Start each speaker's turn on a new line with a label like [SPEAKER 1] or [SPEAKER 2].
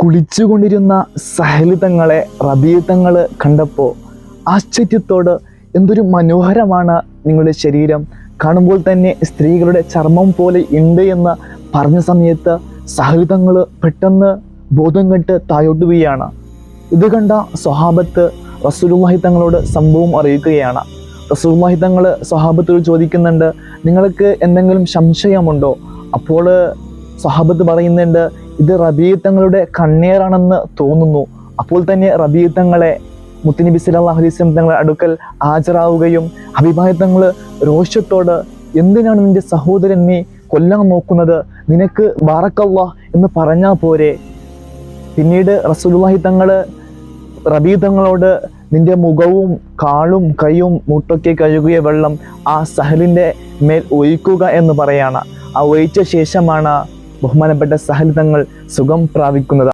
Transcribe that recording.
[SPEAKER 1] കുളിച്ചുകൊണ്ടിരുന്ന സഹലിതങ്ങളെ റബീതങ്ങൾ കണ്ടപ്പോൾ ആശ്ചര്യത്തോട് എന്തൊരു മനോഹരമാണ് നിങ്ങളുടെ ശരീരം. കാണുമ്പോൾ തന്നെ സ്ത്രീകളുടെ ചർമ്മം പോലെ ഉണ്ട് എന്ന് പറഞ്ഞ സമയത്ത് സഹലിതങ്ങൾ പെട്ടെന്ന് ബോധം കെട്ട് താഴോട്ട് വീയാണ്. ഇത് കണ്ട സ്വഹാബത്ത് റസൂലുള്ളാഹി തങ്ങളോട് സംഭവം അറിയിക്കുകയാണ്. റസൂലുള്ളാഹി തങ്ങൾ സ്വഹാബത്തോട് ചോദിക്കുന്നുണ്ട് നിങ്ങൾക്ക് എന്തെങ്കിലും സംശയമുണ്ടോ? അപ്പോൾ സ്വഹാബത്ത് പറയുന്നുണ്ട് ഇത് റബീത്തങ്ങളുടെ കണ്ണീറാണെന്ന് തോന്നുന്നു. അപ്പോൾ തന്നെ റബീത്തങ്ങളെ മുത്തനബി സല്ലല്ലാഹു അലൈഹി വസല്ലം തങ്ങളുടെ അടുക്കൽ ഹാജരാവുകയും അഭിപ്രായ രോഷത്തോട് എന്തിനാണ് നിന്റെ സഹോദരൻ നീ കൊല്ലാൻ നോക്കുന്നത്? നിനക്ക് ബാറക്കല്ലാ എന്ന് പറഞ്ഞാൽ പോരെ. പിന്നീട് റസൂലുള്ളാഹി തങ്ങൾ റബീ തങ്ങളോട് നിന്റെ മുഖവും കാളും കൈയും മുട്ടൊക്കെ കഴുകിയ വെള്ളം ആ സഹലിന്റെ മേൽ ഒഴിക്കുക എന്ന് പറയാണ്. ആ ഒഴിച്ച ശേഷമാണ് ബഹുമാനപ്പെട്ട സഹനതങ്ങൾ സുഖം പ്രാപിക്കുന്നത്